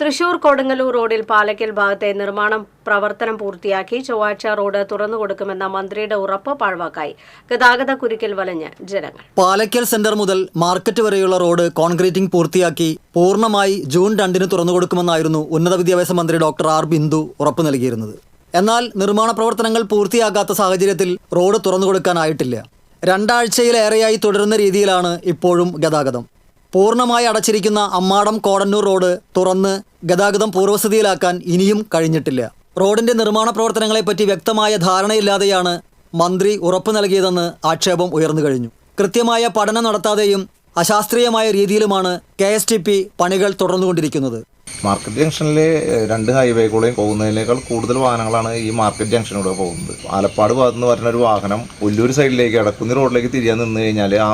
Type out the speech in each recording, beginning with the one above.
തൃശൂർ കൊടുങ്ങല്ലൂർ റോഡിൽ പാലക്കൽ ഭാഗത്തെ നിർമ്മാണം പ്രവർത്തനം പൂർത്തിയാക്കി ചൊവ്വാഴ്ച റോഡ് തുറന്നുകൊടുക്കുമെന്ന മന്ത്രിയുടെ ഉറപ്പ് പാഴ്വാക്കായി. ഗതാഗത കുരുക്കിൽ വലഞ്ഞ് ജനങ്ങൾ. പാലക്കൽ സെന്റർ മുതൽ മാർക്കറ്റ് വരെയുള്ള റോഡ് കോൺക്രീറ്റിംഗ് പൂർത്തിയാക്കി പൂർണമായി ജൂൺ രണ്ടിന് തുറന്നുകൊടുക്കുമെന്നായിരുന്നു ഉന്നത വിദ്യാഭ്യാസ മന്ത്രി ഡോക്ടർ ആർ ബിന്ദു ഉറപ്പു നൽകിയിരുന്നത്. എന്നാൽ നിർമ്മാണ പ്രവർത്തനങ്ങൾ പൂർത്തിയാകാത്ത സാഹചര്യത്തിൽ റോഡ് തുറന്നുകൊടുക്കാനായിട്ടില്ല രണ്ടാഴ്ചയിലേറെയായി തുടരുന്ന രീതിയിലാണ് ഇപ്പോഴും ഗതാഗതം. പൂർണമായി അടച്ചിരിക്കുന്ന അമ്മാടം കോടന്നൂർ റോഡ് തുറന്ന് ഗതാഗതം പൂർവസ്ഥിതിയിലാക്കാൻ ഇനിയും കഴിഞ്ഞിട്ടില്ല. റോഡിന്റെ നിർമ്മാണ പ്രവർത്തനങ്ങളെപ്പറ്റി വ്യക്തമായ ധാരണയില്ലാതെയാണ് മന്ത്രി ഉറപ്പു നൽകിയതെന്ന് ആക്ഷേപം ഉയർന്നു കഴിഞ്ഞു. കൃത്യമായ പഠനം നടത്താതെയും അശാസ്ത്രീയമായ രീതിയിലുമാണ് കെ എസ് ടി പി പണികൾ തുടർന്നുകൊണ്ടിരിക്കുന്നത്. മാർക്കറ്റ് ജംഗ്ഷനിൽ രണ്ട് ഹൈവേ കൂടെയും പോകുന്നതിനേക്കാൾ കൂടുതൽ വാഹനങ്ങളാണ് ഈ മാർക്കറ്റ് ജംഗ്ഷനിലൂടെ പോകുന്നത്. ആലപ്പാട് ഭാഗത്ത് നിന്ന് വരുന്ന ഒരു വാഹനം പുല്ലൂർ സൈഡിലേക്ക് അടക്കുന്നി റോഡിലേക്ക് തിരിയാൻ നിന്ന് കഴിഞ്ഞാൽ ആ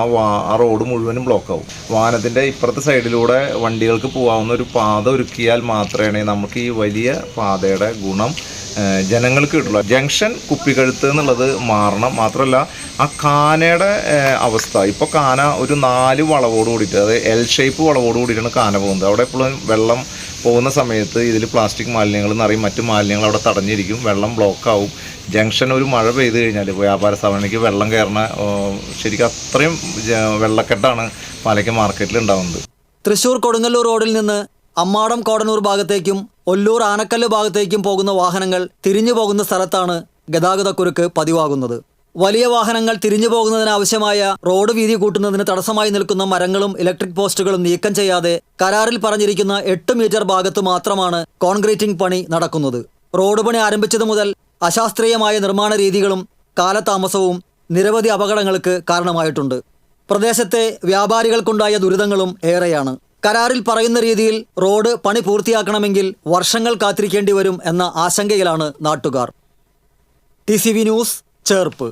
ആ റോഡ് മുഴുവനും ബ്ലോക്ക് ആവും. വാഹനത്തിന്റെ ഇപ്പുറത്തെ സൈഡിലൂടെ വണ്ടികൾക്ക് പോകാവുന്ന ഒരു പാത ഒരുക്കിയാൽ മാത്രമേ നമുക്ക് ഈ വലിയ പാതയുടെ ഗുണം ജനങ്ങൾക്ക് കിട്ടുള്ളൂ. ജംഗ്ഷൻ കുപ്പിക്കഴുത്ത് എന്നുള്ളത് മാറണം. മാത്രമല്ല ആ കാനയുടെ അവസ്ഥ. ഇപ്പോൾ കാന ഒരു നാല് വളവോട് കൂടിയിട്ട് അതായത് എൽ ഷേപ്പ് വളവോട് കൂടിയിട്ടാണ് കാന പോകുന്നത് അവിടെ എപ്പോഴും വെള്ളം പോകുന്ന സമയത്ത് ഇതിൽ പ്ലാസ്റ്റിക് മാലിന്യങ്ങൾ നിറയും മറ്റു മാലിന്യങ്ങൾ അവിടെ തടഞ്ഞിരിക്കും വെള്ളം ബ്ലോക്ക് ആവും. ജംഗ്ഷൻ ഒരു മഴ പെയ്ത് കഴിഞ്ഞാൽ വ്യാപാര സ്ഥാപനത്തിലേക്ക് വെള്ളം കയറണ ശരിക്കും അത്രയും വെള്ളക്കെട്ടാണ് പാലയ്ക്ക് മാർക്കറ്റിൽ ഉണ്ടാവുന്നത് തൃശൂർ കൊടുങ്ങല്ലൂർ റോഡിൽ നിന്ന് അമ്മാടം കോടന്നൂർ ഭാഗത്തേക്കും ഒല്ലൂർ ആനക്കല്ല് ഭാഗത്തേക്കും പോകുന്ന വാഹനങ്ങൾ തിരിഞ്ഞു പോകുന്ന സ്ഥലത്താണ് ഗതാഗതക്കുരുക്ക് പതിവാകുന്നത്. വലിയ വാഹനങ്ങൾ തിരിഞ്ഞു പോകുന്നതിനാവശ്യമായ റോഡ് വീതി കൂട്ടുന്നതിന് തടസ്സമായി നിൽക്കുന്ന മരങ്ങളും ഇലക്ട്രിക് പോസ്റ്റുകളും നീക്കം ചെയ്യാതെ കരാറിൽ പറഞ്ഞിരിക്കുന്ന എട്ട് മീറ്റർ ഭാഗത്ത് മാത്രമാണ് കോൺക്രീറ്റിംഗ് പണി നടക്കുന്നത്. റോഡ് പണി ആരംഭിച്ചതു മുതൽ അശാസ്ത്രീയമായ നിർമ്മാണ രീതികളും കാലതാമസവും നിരവധി അപകടങ്ങൾക്ക് കാരണമായിട്ടുണ്ട്. പ്രദേശത്തെ വ്യാപാരികൾക്കുണ്ടായ ദുരിതങ്ങളും ഏറെയാണ്. കരാറിൽ പറയുന്ന രീതിയിൽ റോഡ് പണി പൂർത്തിയാക്കണമെങ്കിൽ വർഷങ്ങൾ കാത്തിരിക്കേണ്ടി വരും എന്ന ആശങ്കയിലാണ് നാട്ടുകാർ. T news Cherpu.